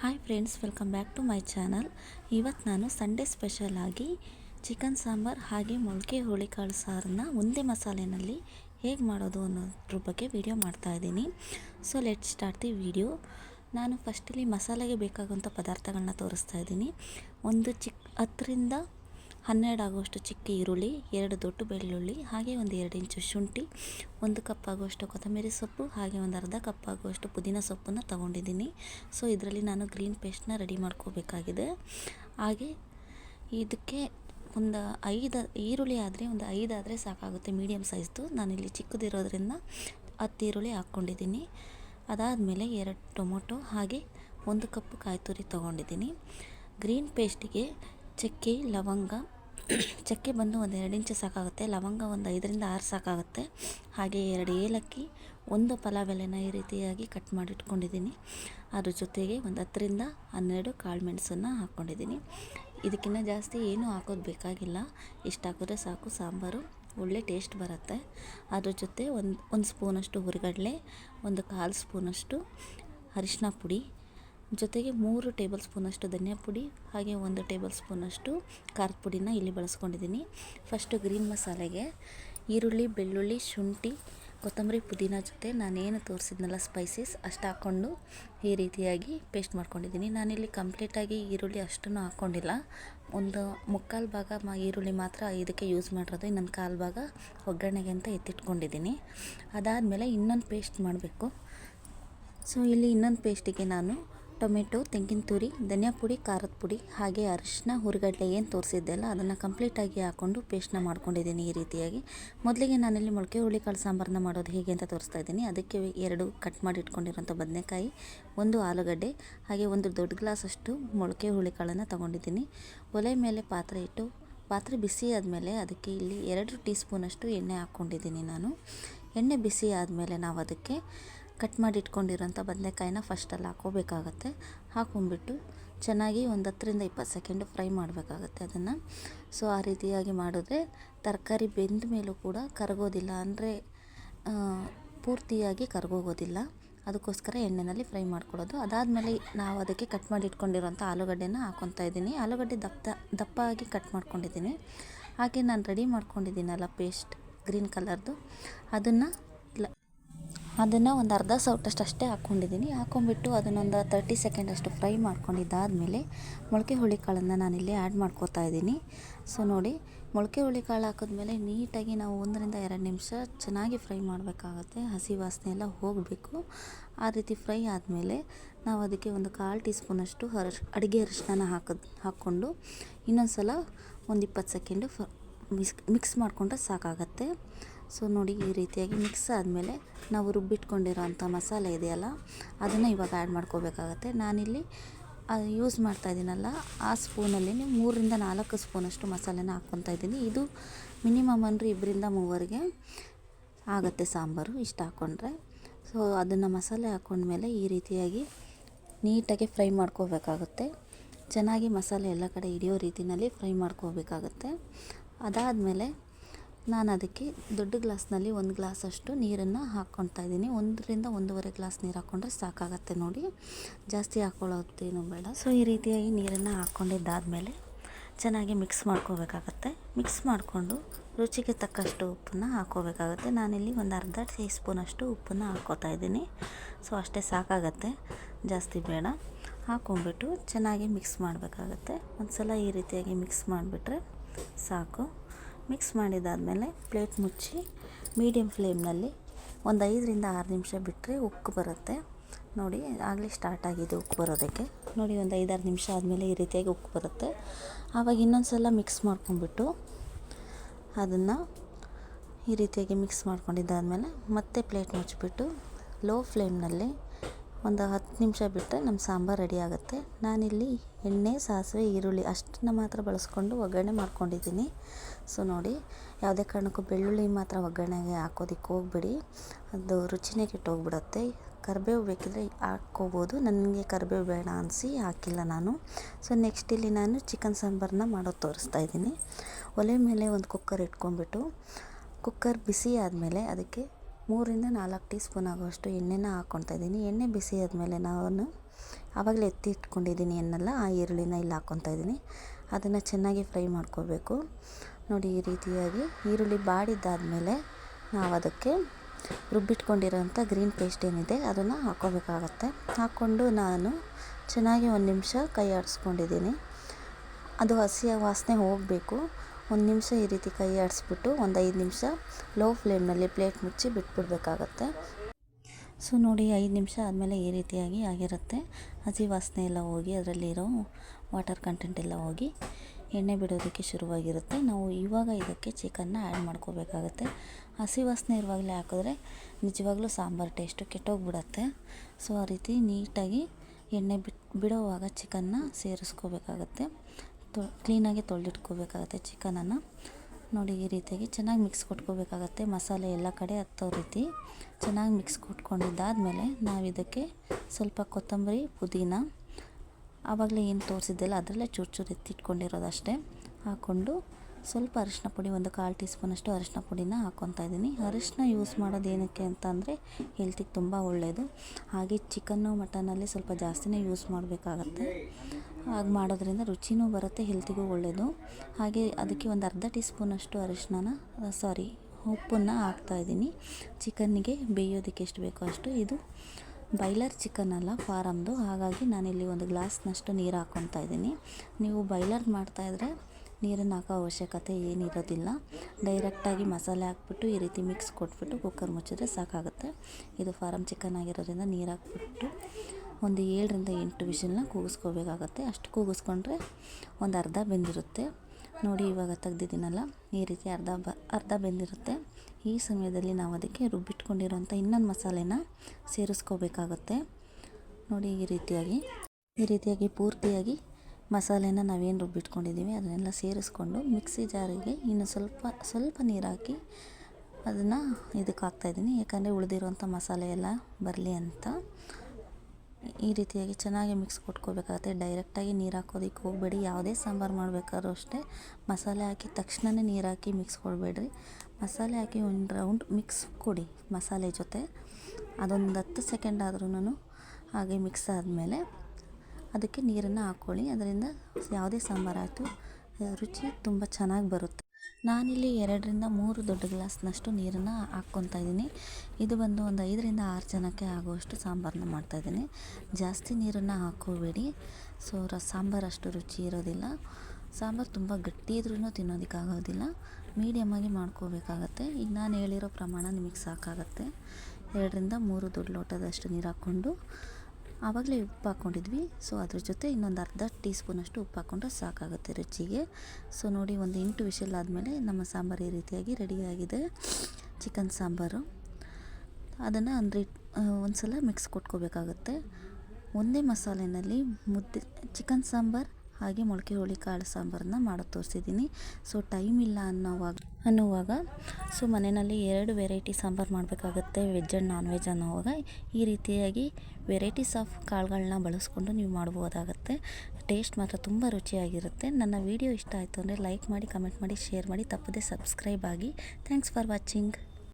Hi friends welcome back to my channel ಇವತ್ತು ನಾನು Sunday special ಆಗಿ ಚಿಕನ್ ಸಾಂಬಾರ್ ಹಾಗೆ ಮೊಳಕೆ ಹುಳಿಕಾಳು ಸಾರನ್ನ ಒಂದೇ ಮಸಾಲೆನಲ್ಲಿ ಹೇಗೆ ಮಾಡೋದು ಅನ್ನೋದ್ರ ಬಗ್ಗೆ ವಿಡಿಯೋ ಮಾಡ್ತಾ ಇದ್ದೀನಿ. So let start the video ನಾನು ಫಸ್ಟಲ್ಲಿ ಮಸಾಲೆಗೆ ಬೇಕಾಗುವಂಥ ಪದಾರ್ಥಗಳನ್ನ ತೋರಿಸ್ತಾ ಇದ್ದೀನಿ. ಒಂದು ಚಿಕ್ಕ ಹತ್ತರಿಂದ ಹನ್ನೆರಡು ಆಗುವಷ್ಟು ಚಿಕ್ಕ ಈರುಳ್ಳಿ, ಎರಡು ದೊಡ್ಡ ಬೆಳ್ಳುಳ್ಳಿ, ಹಾಗೆ ಒಂದು ಎರಡು ಇಂಚು ಶುಂಠಿ, ಒಂದು ಕಪ್ ಆಗುವಷ್ಟು ಕೊತ್ತಂಬರಿ ಸೊಪ್ಪು, ಹಾಗೆ ಒಂದು ಅರ್ಧ ಕಪ್ ಆಗುವಷ್ಟು ಪುದೀನ ಸೊಪ್ಪನ್ನು ತಗೊಂಡಿದ್ದೀನಿ. ಸೊ ಇದರಲ್ಲಿ ನಾನು ಗ್ರೀನ್ ಪೇಸ್ಟ್ನ ರೆಡಿ ಮಾಡ್ಕೋಬೇಕಾಗಿದೆ. ಹಾಗೆ ಇದಕ್ಕೆ ಒಂದು ಐದು, ಈರುಳ್ಳಿ ಆದರೆ ಒಂದು ಐದಾದರೆ ಸಾಕಾಗುತ್ತೆ ಮೀಡಿಯಮ್ ಸೈಜ್ದು. ಇಲ್ಲಿ ಚಿಕ್ಕದಿರೋದ್ರಿಂದ ಹತ್ತು ಈರುಳ್ಳಿ ಹಾಕ್ಕೊಂಡಿದ್ದೀನಿ. ಅದಾದಮೇಲೆ ಎರಡು ಟೊಮೊಟೊ, ಹಾಗೆ ಒಂದು ಕಪ್ ಕಾಯಿ ತುರಿ ತೊಗೊಂಡಿದ್ದೀನಿ. ಗ್ರೀನ್ ಪೇಸ್ಟಿಗೆ ಚಕ್ಕೆ, ಲವಂಗ ಚಕ್ಕೆ ಬಂದು ಒಂದು ಎರಡು ಇಂಚು ಸಾಕಾಗುತ್ತೆ, ಲವಂಗ ಒಂದು ಐದರಿಂದ ಆರು ಸಾಕಾಗುತ್ತೆ. ಹಾಗೆ ಎರಡು ಏಲಕ್ಕಿ, ಒಂದು ಪಲಾವ್ ಎಲೆನ ಈ ರೀತಿಯಾಗಿ ಕಟ್ ಮಾಡಿಟ್ಕೊಂಡಿದ್ದೀನಿ. ಅದ್ರ ಜೊತೆಗೆ ಒಂದು ಹತ್ತರಿಂದ ಹನ್ನೆರಡು ಕಾಳು ಮೆಣಸನ್ನು ಹಾಕ್ಕೊಂಡಿದ್ದೀನಿ. ಇದಕ್ಕಿಂತ ಜಾಸ್ತಿ ಏನೂ ಹಾಕೋದು ಬೇಕಾಗಿಲ್ಲ. ಇಷ್ಟು ಹಾಕಿದ್ರೆ ಸಾಕು, ಸಾಂಬಾರು, ಒಳ್ಳೆ ಟೇಸ್ಟ್ ಬರುತ್ತೆ. ಅದ್ರ ಜೊತೆ ಒಂದು ಒಂದು ಸ್ಪೂನಷ್ಟು ಹುರಿಗಡಲೆ, ಒಂದು ಕಾಲು ಸ್ಪೂನಷ್ಟು ಅರಿಶಿನ ಪುಡಿ ಜೊತೆಗೆ ಮೂರು ಟೇಬಲ್ ಸ್ಪೂನಷ್ಟು ಧನಿಯಾ ಪುಡಿ, ಹಾಗೆ ಒಂದು ಟೇಬಲ್ ಸ್ಪೂನಷ್ಟು ಖಾರದ ಪುಡಿನ ಇಲ್ಲಿ ಬಳಸ್ಕೊಂಡಿದ್ದೀನಿ. ಫಸ್ಟು ಗ್ರೀನ್ ಮಸಾಲೆಗೆ ಈರುಳ್ಳಿ, ಬೆಳ್ಳುಳ್ಳಿ, ಶುಂಠಿ, ಕೊತ್ತಂಬರಿ ಪುದೀನ ಜೊತೆ ನಾನೇನು ತೋರಿಸಿದ್ನಲ್ಲ ಸ್ಪೈಸಸ್ ಅಷ್ಟು ಹಾಕ್ಕೊಂಡು ಈ ರೀತಿಯಾಗಿ ಪೇಸ್ಟ್ ಮಾಡ್ಕೊಂಡಿದ್ದೀನಿ. ನಾನಿಲ್ಲಿ ಕಂಪ್ಲೀಟಾಗಿ ಈರುಳ್ಳಿ ಅಷ್ಟನ್ನು ಹಾಕ್ಕೊಂಡಿಲ್ಲ. ಒಂದು ಮುಕ್ಕಾಲು ಭಾಗ ಮಾ ಈರುಳ್ಳಿ ಮಾತ್ರ ಇದಕ್ಕೆ ಯೂಸ್ ಮಾಡಿರೋದು. ಇನ್ನೊಂದು ಕಾಲು ಭಾಗ ಒಗ್ಗರಣೆಗೆ ಅಂತ ಎತ್ತಿಟ್ಕೊಂಡಿದ್ದೀನಿ. ಅದಾದಮೇಲೆ ಇನ್ನೊಂದು ಪೇಸ್ಟ್ ಮಾಡಬೇಕು. ಸೊ ಇಲ್ಲಿ ಇನ್ನೊಂದು ಪೇಸ್ಟಿಗೆ ನಾನು ಟೊಮೆಟೊ, ತೆಂಗಿನ ತುರಿ, ಧನಿಯಾ ಪುಡಿ, ಖಾರದ ಪುಡಿ ಹಾಗೆ ಅರಿಶಿನ, ಹುರಿಗಡ್ಲೆ ಏನು ತೋರಿಸಿದ್ದೆಲ್ಲ ಅದನ್ನು ಕಂಪ್ಲೀಟಾಗಿ ಹಾಕ್ಕೊಂಡು ಪೇಸ್ಟ್ನ ಮಾಡ್ಕೊಂಡಿದ್ದೀನಿ ಈ ರೀತಿಯಾಗಿ. ಮೊದಲಿಗೆ ನಾನಿಲ್ಲಿ ಮೊಳಕೆ ಹುಳಿಕಾಳು ಸಾಂಬಾರನ್ನ ಮಾಡೋದು ಹೇಗೆ ಅಂತ ತೋರಿಸ್ತಾ ಇದ್ದೀನಿ. ಅದಕ್ಕೆ ಎರಡು ಕಟ್ ಮಾಡಿ ಇಟ್ಕೊಂಡಿರೋಂಥ ಬದನೆಕಾಯಿ, ಒಂದು ಆಲೂಗಡ್ಡೆ, ಹಾಗೆ ಒಂದು ದೊಡ್ಡ ಗ್ಲಾಸಷ್ಟು ಮೊಳಕೆ ಹುಳಿಕಾಳನ್ನು ತೊಗೊಂಡಿದ್ದೀನಿ. ಒಲೆ ಮೇಲೆ ಪಾತ್ರೆ ಇಟ್ಟು, ಪಾತ್ರೆ ಬಿಸಿ ಆದಮೇಲೆ ಅದಕ್ಕೆ ಇಲ್ಲಿ ಎರಡು ಟೀ ಸ್ಪೂನಷ್ಟು ಎಣ್ಣೆ ಹಾಕ್ಕೊಂಡಿದ್ದೀನಿ ನಾನು. ಎಣ್ಣೆ ಬಿಸಿ ಆದಮೇಲೆ ನಾವು ಅದಕ್ಕೆ ಕಟ್ ಮಾಡಿ ಇಟ್ಕೊಂಡಿರೋಂಥ ಬದನೆಕಾಯಿನ ಫಸ್ಟಲ್ಲಿ ಹಾಕ್ಕೋಬೇಕಾಗತ್ತೆ. ಹಾಕೊಂಡ್ಬಿಟ್ಟು ಚೆನ್ನಾಗಿ ಒಂದು ಹತ್ತರಿಂದ ಇಪ್ಪತ್ತು ಸೆಕೆಂಡು ಫ್ರೈ ಮಾಡಬೇಕಾಗತ್ತೆ ಅದನ್ನು. ಸೊ, ಆ ರೀತಿಯಾಗಿ ಮಾಡಿದ್ರೆ ತರಕಾರಿ ಬೆಂದ ಮೇಲೂ ಕೂಡ ಕರಗೋದಿಲ್ಲ. ಅಂದರೆ ಪೂರ್ತಿಯಾಗಿ ಕರಗೋಗೋದಿಲ್ಲ. ಅದಕ್ಕೋಸ್ಕರ ಎಣ್ಣೆಯಲ್ಲಿ ಫ್ರೈ ಮಾಡ್ಕೊಳ್ಳೋದು. ಅದಾದಮೇಲೆ ನಾವು ಅದಕ್ಕೆ ಕಟ್ ಮಾಡಿ ಇಟ್ಕೊಂಡಿರೋಂಥ ಆಲೂಗಡ್ಡೆನ ಹಾಕ್ಕೊತಾ ಇದ್ದೀನಿ. ಆಲೂಗಡ್ಡೆ ದಪ್ಪ ದಪ್ಪ ಆಗಿ ಕಟ್ ಮಾಡ್ಕೊಂಡಿದ್ದೀನಿ. ಹಾಗೆ ನಾನು ರೆಡಿ ಮಾಡ್ಕೊಂಡಿದ್ದೀನಲ್ಲ ಪೇಸ್ಟ್, ಗ್ರೀನ್ ಕಲರ್ದು. ಅದನ್ನು ಅದನ್ನು ಒಂದು ಅರ್ಧ ಸೌಟಷ್ಟು ಅಷ್ಟೇ ಹಾಕ್ಕೊಂಡಿದ್ದೀನಿ. ಹಾಕ್ಕೊಂಬಿಟ್ಟು ಅದನ್ನೊಂದು ತರ್ಟಿ ಸೆಕೆಂಡ್ ಅಷ್ಟು ಫ್ರೈ ಮಾಡ್ಕೊಂಡಿದ್ದಾದಮೇಲೆ ಮೊಳಕೆ ಹುಳಿಕಾಳನ್ನು ನಾನಿಲ್ಲಿ ಆ್ಯಡ್ ಮಾಡ್ಕೋತಾ ಇದ್ದೀನಿ. ಸೊ ನೋಡಿ, ಮೊಳಕೆ ಹುಳಿಕಾಳು ಹಾಕಿದ್ಮೇಲೆ ನೀಟಾಗಿ ನಾವು ಒಂದರಿಂದ ಎರಡು ನಿಮಿಷ ಚೆನ್ನಾಗಿ ಫ್ರೈ ಮಾಡಬೇಕಾಗತ್ತೆ. ಹಸಿ ವಾಸನೆ ಎಲ್ಲ ಹೋಗಬೇಕು. ಆ ರೀತಿ ಫ್ರೈ ಆದಮೇಲೆ ನಾವು ಅದಕ್ಕೆ ಒಂದು ಕಾಲು ಟೀ ಸ್ಪೂನಷ್ಟು ಹರಶ್ ಅಡುಗೆ ಅರಿಶಿನ ಹಾಕದ್, ಹಾಕ್ಕೊಂಡು ಇನ್ನೊಂದು ಸಲ ಒಂದು ಇಪ್ಪತ್ತು ಸೆಕೆಂಡು ಫ ಮಿಕ್ಸ್ ಮಿಕ್ಸ್ ಮಾಡಿಕೊಂಡ್ರೆ ಸಾಕಾಗತ್ತೆ. ಸೊ ನೋಡಿ ಈ ರೀತಿಯಾಗಿ ಮಿಕ್ಸ್ ಆದಮೇಲೆ ನಾವು ರುಬ್ಬಿಟ್ಕೊಂಡಿರೋ ಅಂಥ ಮಸಾಲೆ ಇದೆಯಲ್ಲ, ಅದನ್ನು ಇವಾಗ ಆ್ಯಡ್ ಮಾಡ್ಕೋಬೇಕಾಗತ್ತೆ. ನಾನಿಲ್ಲಿ ಯೂಸ್ ಮಾಡ್ತಾ ಇದ್ದೀನಲ್ಲ ಆ ಸ್ಪೂನಲ್ಲಿ ಮೂರರಿಂದ ನಾಲ್ಕು ಸ್ಪೂನಷ್ಟು ಮಸಾಲೆನ ಹಾಕ್ಕೊತಾ ಇದ್ದೀನಿ. ಇದು ಮಿನಿಮಮ್ ಅಂದರೆ ಇಬ್ಬರಿಂದ ಮೂವರಿಗೆ ಆಗುತ್ತೆ ಸಾಂಬಾರು, ಇಷ್ಟು ಹಾಕ್ಕೊಂಡ್ರೆ ಸೊ ಅದನ್ನು ಮಸಾಲೆ ಹಾಕ್ಕೊಂಡ್ಮೇಲೆ ಈ ರೀತಿಯಾಗಿ ನೀಟಾಗಿ ಫ್ರೈ ಮಾಡ್ಕೋಬೇಕಾಗುತ್ತೆ. ಚೆನ್ನಾಗಿ ಮಸಾಲೆ ಎಲ್ಲ ಕಡೆ ಹಿಡಿಯೋ ರೀತಿಯಲ್ಲಿ ಫ್ರೈ ಮಾಡ್ಕೋಬೇಕಾಗುತ್ತೆ. ಅದಾದಮೇಲೆ ನಾನು ಅದಕ್ಕೆ ದೊಡ್ಡ ಗ್ಲಾಸ್ನಲ್ಲಿ ಒಂದು ಗ್ಲಾಸಷ್ಟು ನೀರನ್ನು ಹಾಕ್ಕೊಳ್ತಾ ಇದ್ದೀನಿ. ಒಂದರಿಂದ ಒಂದೂವರೆ ಗ್ಲಾಸ್ ನೀರು ಹಾಕ್ಕೊಂಡ್ರೆ ಸಾಕಾಗತ್ತೆ ನೋಡಿ. ಜಾಸ್ತಿ ಹಾಕ್ಕೊಳ್ಳೋದೇನು ಬೇಡ. ಸೊ, ಈ ರೀತಿಯಾಗಿ ನೀರನ್ನು ಹಾಕ್ಕೊಂಡಿದ್ದಾದಮೇಲೆ ಚೆನ್ನಾಗಿ ಮಿಕ್ಸ್ ಮಾಡ್ಕೋಬೇಕಾಗತ್ತೆ. ಮಿಕ್ಸ್ ಮಾಡಿಕೊಂಡು ರುಚಿಗೆ ತಕ್ಕಷ್ಟು ಉಪ್ಪನ್ನು ಹಾಕ್ಕೋಬೇಕಾಗತ್ತೆ. ನಾನಿಲ್ಲಿ ಒಂದು ಅರ್ಧ ಟೀ ಸ್ಪೂನಷ್ಟು ಉಪ್ಪನ್ನು ಹಾಕ್ಕೋತಾ ಇದ್ದೀನಿ. ಸೊ, ಅಷ್ಟೇ ಸಾಕಾಗತ್ತೆ. ಜಾಸ್ತಿ ಬೇಡ. ಹಾಕ್ಕೊಂಬಿಟ್ಟು ಚೆನ್ನಾಗಿ ಮಿಕ್ಸ್ ಮಾಡಬೇಕಾಗತ್ತೆ. ಒಂದು ಸಲ ಈ ರೀತಿಯಾಗಿ ಮಿಕ್ಸ್ ಮಾಡಿಬಿಟ್ರೆ ಸಾಕು. ಮಿಕ್ಸ್ ಮಾಡಿದಾದಮೇಲೆ ಪ್ಲೇಟ್ ಮುಚ್ಚಿ ಮೀಡಿಯಮ್ ಫ್ಲೇಮ್ನಲ್ಲಿ ಒಂದು ಐದರಿಂದ ಆರು ನಿಮಿಷ ಬಿಟ್ಟರೆ ಉಕ್ಕು ಬರುತ್ತೆ. ನೋಡಿ, ಆಗಲೇ ಸ್ಟಾರ್ಟ್ ಆಗಿದೆ ಉಕ್ಕು ಬರೋದಕ್ಕೆ. ನೋಡಿ, ಒಂದು ಐದಾರು ನಿಮಿಷ ಆದಮೇಲೆ ಈ ರೀತಿಯಾಗಿ ಉಕ್ಕು ಬರುತ್ತೆ. ಆವಾಗ ಇನ್ನೊಂದು ಸಲ ಮಿಕ್ಸ್ ಮಾಡ್ಕೊಂಬಿಟ್ಟು ಅದನ್ನು ಈ ರೀತಿಯಾಗಿ ಮಿಕ್ಸ್ ಮಾಡ್ಕೊಂಡಿದ್ದಾದಮೇಲೆ ಮತ್ತೆ ಪ್ಲೇಟ್ ಮುಚ್ಚಿಬಿಟ್ಟು ಲೋ ಫ್ಲೇಮ್ನಲ್ಲಿ ಒಂದು ಹತ್ತು ನಿಮಿಷ ಬಿಟ್ಟರೆ ನಮ್ಮ ಸಾಂಬಾರು ರೆಡಿ ಆಗುತ್ತೆ. ನಾನಿಲ್ಲಿ ಎಣ್ಣೆ, ಸಾಸಿವೆ, ಈರುಳ್ಳಿ ಅಷ್ಟನ್ನ ಮಾತ್ರ ಬಳಸ್ಕೊಂಡು ಒಗ್ಗರಣೆ ಮಾಡ್ಕೊಂಡಿದ್ದೀನಿ. ಸೊ ನೋಡಿ, ಯಾವುದೇ ಕಾರಣಕ್ಕೂ ಬೆಳ್ಳುಳ್ಳಿ ಮಾತ್ರ ಒಗ್ಗರಣೆಗೆ ಹಾಕೋದಿಕ್ಕೆ ಹೋಗ್ಬಿಡಿ. ಅದು ರುಚಿನೇ ಕೆಟ್ಟೋಗ್ಬಿಡುತ್ತೆ. ಕರಿಬೇವು ಬೇಕಿದ್ರೆ ಹಾಕ್ಕೋಬೋದು. ನನಗೆ ಕರಿಬೇವು ಬೇಡ ಅನಿಸಿ ಹಾಕಿಲ್ಲ ನಾನು. ಸೊ ನೆಕ್ಸ್ಟ್ ಇಲ್ಲಿ ನಾನು ಚಿಕನ್ ಸಾಂಬಾರನ್ನ ಮಾಡೋದು ತೋರಿಸ್ತಾ ಇದ್ದೀನಿ. ಒಲೆ ಮೇಲೆ ಒಂದು ಕುಕ್ಕರ್ ಇಟ್ಕೊಂಡ್ಬಿಟ್ಟು ಕುಕ್ಕರ್ ಬಿಸಿ ಆದಮೇಲೆ ಅದಕ್ಕೆ ಮೂರಿಂದ ನಾಲ್ಕು ಟೀ ಸ್ಪೂನ್ ಆಗುವಷ್ಟು ಎಣ್ಣೆನ ಹಾಕ್ಕೊತಾ ಇದ್ದೀನಿ. ಎಣ್ಣೆ ಬಿಸಿ ಆದಮೇಲೆ ನಾನು ಆವಾಗಲೇ ಎತ್ತಿ ಇಟ್ಕೊಂಡಿದ್ದೀನಿ ಎಣ್ಣೆಲ್ಲ. ಆ ಈರುಳ್ಳಿನ ಇಲ್ಲಿ ಹಾಕ್ಕೊತಾ ಇದ್ದೀನಿ. ಅದನ್ನು ಚೆನ್ನಾಗಿ ಫ್ರೈ ಮಾಡ್ಕೋಬೇಕು. ನೋಡಿ, ಈ ರೀತಿಯಾಗಿ ಈರುಳ್ಳಿ ಬಾಡಿದ್ದಾದಮೇಲೆ ನಾವು ಅದಕ್ಕೆ ರುಬ್ಬಿಟ್ಕೊಂಡಿರೋಂಥ ಗ್ರೀನ್ ಪೇಸ್ಟ್ ಏನಿದೆ ಅದನ್ನು ಹಾಕ್ಕೋಬೇಕಾಗತ್ತೆ ಹಾಕ್ಕೊಂಡು ನಾನು ಚೆನ್ನಾಗಿ ಒಂದು ನಿಮಿಷ ಕೈ ಆಡಿಸ್ಕೊಂಡಿದ್ದೀನಿ. ಅದು ಹಸಿಯ ವಾಸನೆ ಹೋಗಬೇಕು. ಒಂದು ನಿಮಿಷ ಈ ರೀತಿ ಕೈ ಆಡಿಸ್ಬಿಟ್ಟು ಒಂದು ಐದು ನಿಮಿಷ ಲೋ ಫ್ಲೇಮ್ನಲ್ಲಿ ಪ್ಲೇಟ್ ಮುಚ್ಚಿ ಬಿಟ್ಬಿಡ್ಬೇಕಾಗತ್ತೆ. ಸೊ ನೋಡಿ ಐದು ನಿಮಿಷ ಆದಮೇಲೆ ಈ ರೀತಿಯಾಗಿ ಆಗಿರುತ್ತೆ. ಹಸಿ ವಾಸನೆ ಎಲ್ಲ ಹೋಗಿ ಅದರಲ್ಲಿರೋ ವಾಟರ್ ಕಂಟೆಂಟ್ ಎಲ್ಲ ಹೋಗಿ ಎಣ್ಣೆ ಬಿಡೋದಕ್ಕೆ ಶುರುವಾಗಿರುತ್ತೆ. ನಾವು ಇವಾಗ ಇದಕ್ಕೆ ಚಿಕನ್ನ ಆ್ಯಡ್ ಮಾಡ್ಕೋಬೇಕಾಗತ್ತೆ. ಹಸಿ ವಾಸನೆ ಇರುವಾಗಲೇ ಹಾಕಿದ್ರೆ ನಿಜವಾಗ್ಲೂ ಸಾಂಬಾರು ಟೇಸ್ಟು ಕೆಟ್ಟೋಗ್ಬಿಡತ್ತೆ. ಸೊ ಆ ರೀತಿ ನೀಟಾಗಿ ಎಣ್ಣೆ ಬಿಟ್, ಬಿಡೋವಾಗ ಚಿಕನ್ನ ಸೇರಿಸ್ಕೋಬೇಕಾಗತ್ತೆ. ತೊ, ಕ್ಲೀನಾಗಿ ತೊಳೆದಿಟ್ಕೋಬೇಕಾಗತ್ತೆ ಚಿಕನನ್ನು. ನೋಡಿ ಈ ರೀತಿಯಾಗಿ ಚೆನ್ನಾಗಿ ಮಿಕ್ಸ್ ಕೊಟ್ಕೋಬೇಕಾಗತ್ತೆ ಮಸಾಲೆ ಎಲ್ಲ ಕಡೆ ಹತ್ತೋ ರೀತಿ. ಚೆನ್ನಾಗಿ ಮಿಕ್ಸ್ ಕೊಟ್ಕೊಂಡಿದ್ದಾದಮೇಲೆ ನಾವು ಇದಕ್ಕೆ ಸ್ವಲ್ಪ ಕೊತ್ತಂಬರಿ, ಪುದೀನ, ಆವಾಗಲೇ ಏನು ತೋರಿಸಿದ್ದೆಲ್ಲ ಅದರಲ್ಲೇ ಚೂರು ಚೂರು ಎತ್ತಿಟ್ಕೊಂಡಿರೋದಷ್ಟೇ ಹಾಕ್ಕೊಂಡು ಸ್ವಲ್ಪ ಅರಿಶಿನ ಪುಡಿ, ಒಂದು ಕಾಲು ಟೀ ಸ್ಪೂನಷ್ಟು ಅರಿಶಿನ ಪುಡಿನ ಹಾಕ್ಕೊತಾ ಇದ್ದೀನಿ. ಅರಿಶಿನ ಯೂಸ್ ಮಾಡೋದು ಏನಕ್ಕೆ ಅಂತ ಅಂದರೆ ಹೆಲ್ತಿಗೆ ತುಂಬ ಒಳ್ಳೆಯದು. ಹಾಗೆ ಚಿಕನ್ನು, ಮಟನಲ್ಲಿ ಸ್ವಲ್ಪ ಜಾಸ್ತಿನೇ ಯೂಸ್ ಮಾಡಬೇಕಾಗತ್ತೆ. ಹಾಗೆ ಮಾಡೋದ್ರಿಂದ ರುಚಿನೂ ಬರುತ್ತೆ, ಹೆಲ್ತಿಗೂ ಒಳ್ಳೆಯದು ಹಾಗೆ ಅದಕ್ಕೆ ಒಂದು ಅರ್ಧ ಟೀ ಸ್ಪೂನಷ್ಟು ಅರಿಶಿನ ಸಾರಿ, ಉಪ್ಪನ್ನು ಹಾಕ್ತಾಯಿದ್ದೀನಿ ಚಿಕನ್ನಿಗೆ ಬೇಯೋದಕ್ಕೆ ಎಷ್ಟು ಬೇಕೋ ಅಷ್ಟು. ಇದು ಬೈಲರ್ ಚಿಕನ್ ಅಲ್ಲ ಫಾರಮ್ದು ಹಾಗಾಗಿ ನಾನಿಲ್ಲಿ ಒಂದು ಗ್ಲಾಸ್ನಷ್ಟು ನೀರು ಹಾಕ್ಕೊತಾ ಇದ್ದೀನಿ. ನೀವು ಬೈಲರ್ ಮಾಡ್ತಾಯಿದ್ರೆ ನೀರನ್ನು ಹಾಕೋ ಅವಶ್ಯಕತೆ ಏನಿರೋದಿಲ್ಲ. ಡೈರೆಕ್ಟಾಗಿ ಮಸಾಲೆ ಹಾಕ್ಬಿಟ್ಟು ಈ ರೀತಿ ಮಿಕ್ಸ್ ಕೊಟ್ಬಿಟ್ಟು ಕುಕ್ಕರ್ ಮುಚ್ಚಿದ್ರೆ ಸಾಕಾಗುತ್ತೆ. ಇದು ಫಾರಮ್ ಚಿಕನ್ ಆಗಿರೋದ್ರಿಂದ ನೀರು ಹಾಕ್ಬಿಟ್ಟು ಒಂದು ಏಳರಿಂದ ಎಂಟು ವಿಷಲನ್ನ ಕೂಗಿಸ್ಕೋಬೇಕಾಗತ್ತೆ. ಅಷ್ಟು ಕೂಗಿಸ್ಕೊಂಡ್ರೆ ಒಂದು ಅರ್ಧ ಬೆಂದಿರುತ್ತೆ. ನೋಡಿ, ಇವಾಗ ತೆಗ್ದಿದ್ದೀನಲ್ಲ, ಈ ರೀತಿ ಅರ್ಧ ಬ, ಅರ್ಧ ಬೆಂದಿರುತ್ತೆ. ಈ ಸಮಯದಲ್ಲಿ ನಾವು ಅದಕ್ಕೆ ರುಬ್ಬಿಟ್ಕೊಂಡಿರೋಂಥ ಇನ್ನೊಂದು ಮಸಾಲೆನ ಸೇರಿಸ್ಕೋಬೇಕಾಗತ್ತೆ. ನೋಡಿ, ಈ ರೀತಿಯಾಗಿ ಈ ರೀತಿಯಾಗಿ ಪೂರ್ತಿಯಾಗಿ ಮಸಾಲೆನ ನಾವೇನು ರುಬ್ಬಿಟ್ಕೊಂಡಿದ್ದೀವಿ, ಅದನ್ನೆಲ್ಲ ಸೇರಿಸ್ಕೊಂಡು ಮಿಕ್ಸಿ ಜಾರಿಗೆ ಇನ್ನು ಸ್ವಲ್ಪ ಸ್ವಲ್ಪ ನೀರು ಹಾಕಿ ಅದನ್ನು ಇದಕ್ಕೆ ಹಾಕ್ತಾಯಿದ್ದೀನಿ ಯಾಕಂದರೆ ಉಳಿದಿರುವಂಥ ಮಸಾಲೆ ಎಲ್ಲ ಬರಲಿ ಅಂತ. ಈ ರೀತಿಯಾಗಿ ಚೆನ್ನಾಗಿ ಮಿಕ್ಸ್ ಕೊಟ್ಕೋಬೇಕಾಗುತ್ತೆ. ಡೈರೆಕ್ಟಾಗಿ ನೀರು ಹಾಕೋದಕ್ಕೆ ಹೋಗಬೇಡಿ. ಯಾವುದೇ ಸಾಂಬಾರು ಮಾಡಬೇಕಾದ್ರೂ ಅಷ್ಟೇ ಮಸಾಲೆ ಹಾಕಿ ತಕ್ಷಣವೇ ನೀರು ಹಾಕಿ ಮಿಕ್ಸ್ ಕೊಡಬೇಡ್ರಿ. ಮಸಾಲೆ ಹಾಕಿ ಒಂದು ರೌಂಡ್ ಮಿಕ್ಸ್ ಕೊಡಿ ಮಸಾಲೆ ಜೊತೆ. ಅದೊಂದು ಹತ್ತು ಸೆಕೆಂಡ್ ಆದ್ರೂ ಹಾಗೆ ಮಿಕ್ಸ್ ಆದಮೇಲೆ ಅದಕ್ಕೆ ನೀರನ್ನು ಹಾಕ್ಕೊಳ್ಳಿ ಅದರಿಂದ ಯಾವುದೇ ಸಾಂಬಾರು ಆಯಿತು, ರುಚಿ ತುಂಬ ಚೆನ್ನಾಗಿ ಬರುತ್ತೆ. ನಾನಿಲ್ಲಿ ಎರಡರಿಂದ ಮೂರು ದೊಡ್ಡ ಗ್ಲಾಸ್ನಷ್ಟು ನೀರನ್ನು ಹಾಕ್ಕೊತಾ ಇದ್ದೀನಿ. ಇದು ಬಂದು ಒಂದು ಐದರಿಂದ ಆರು ಜನಕ್ಕೆ ಆಗುವಷ್ಟು ಸಾಂಬಾರನ್ನ ಮಾಡ್ತಾಯಿದ್ದೀನಿ ಜಾಸ್ತಿ ನೀರನ್ನು ಹಾಕೋಬೇಡಿ ಸೊ, ರ ಸಾಂಬಾರು ಅಷ್ಟು ರುಚಿ ಇರೋದಿಲ್ಲ. ಸಾಂಬಾರು ತುಂಬ ಗಟ್ಟಿ ಇದ್ರೂ ತಿನ್ನೋದಕ್ಕಾಗೋದಿಲ್ಲ ಮೀಡಿಯಮ್ಮಾಗಿ ಮಾಡ್ಕೋಬೇಕಾಗತ್ತೆ. ಈಗ ನಾನು ಹೇಳಿರೋ ಪ್ರಮಾಣ ನಿಮಗೆ ಸಾಕಾಗತ್ತೆ. ಎರಡರಿಂದ ಮೂರು ದೊಡ್ಡ ಲೋಟದಷ್ಟು ನೀರು ಹಾಕ್ಕೊಂಡು ಆವಾಗಲೇ ಉಪ್ಪು ಹಾಕ್ಕೊಂಡಿದ್ವಿ. ಸೊ ಅದ್ರ ಜೊತೆ ಇನ್ನೊಂದು ಅರ್ಧ ಟೀ ಸ್ಪೂನಷ್ಟು ಉಪ್ಪು ಹಾಕ್ಕೊಂಡ್ರೆ ಸಾಕಾಗುತ್ತೆ ರುಚಿಗೆ. ಸೊ ನೋಡಿ ಒಂದು ಎಂಟು ವಿಷಲ್ ಆದಮೇಲೆ ನಮ್ಮ ಸಾಂಬಾರು ಈ ರೀತಿಯಾಗಿ ರೆಡಿಯಾಗಿದೆ ಚಿಕನ್ ಸಾಂಬಾರು. ಅದನ್ನು ಅಂದರೆ ಒಂದು ಸಲ ಮಿಕ್ಸ್ ಕೊಟ್ಕೋಬೇಕಾಗುತ್ತೆ. ಒಂದೇ ಮಸಾಲೆಯಲ್ಲಿ ಮುದ್ದೆ ಚಿಕನ್ ಸಾಂಬಾರು ಹಾಗೆ ಮೊಳಕೆ ಹುಳಿ ಕಾಳು ಸಾಂಬಾರನ್ನ ಮಾಡೋದು ತೋರಿಸಿದ್ದೀನಿ. ಸೊ ಟೈಮ್ ಇಲ್ಲ ಅನ್ನೋವಾಗ, ಅನ್ನುವಾಗ ಸೊ ಮನೆಯಲ್ಲಿ ಎರಡು ವೆರೈಟಿ ಸಾಂಬಾರು ಮಾಡಬೇಕಾಗತ್ತೆ ವೆಜ್ ಆ್ಯಂಡ್ ನಾನ್ ವೆಜ್ ಅನ್ನೋವಾಗ. ಈ ರೀತಿಯಾಗಿ ವೆರೈಟೀಸ್ ಆಫ್ ಕಾಳುಗಳನ್ನ ಬಳಸ್ಕೊಂಡು ನೀವು ಮಾಡ್ಬೋದಾಗತ್ತೆ. ಟೇಸ್ಟ್ ಮಾತ್ರ ತುಂಬ ರುಚಿಯಾಗಿರುತ್ತೆ. ನನ್ನ ವಿಡಿಯೋ ಇಷ್ಟ ಆಯಿತು ಅಂದರೆ ಲೈಕ್ ಮಾಡಿ ಕಮೆಂಟ್ ಮಾಡಿ ಶೇರ್ ಮಾಡಿ. ತಪ್ಪದೆ ಸಬ್ಸ್ಕ್ರೈಬ್ ಆಗಿ. Thanks for watching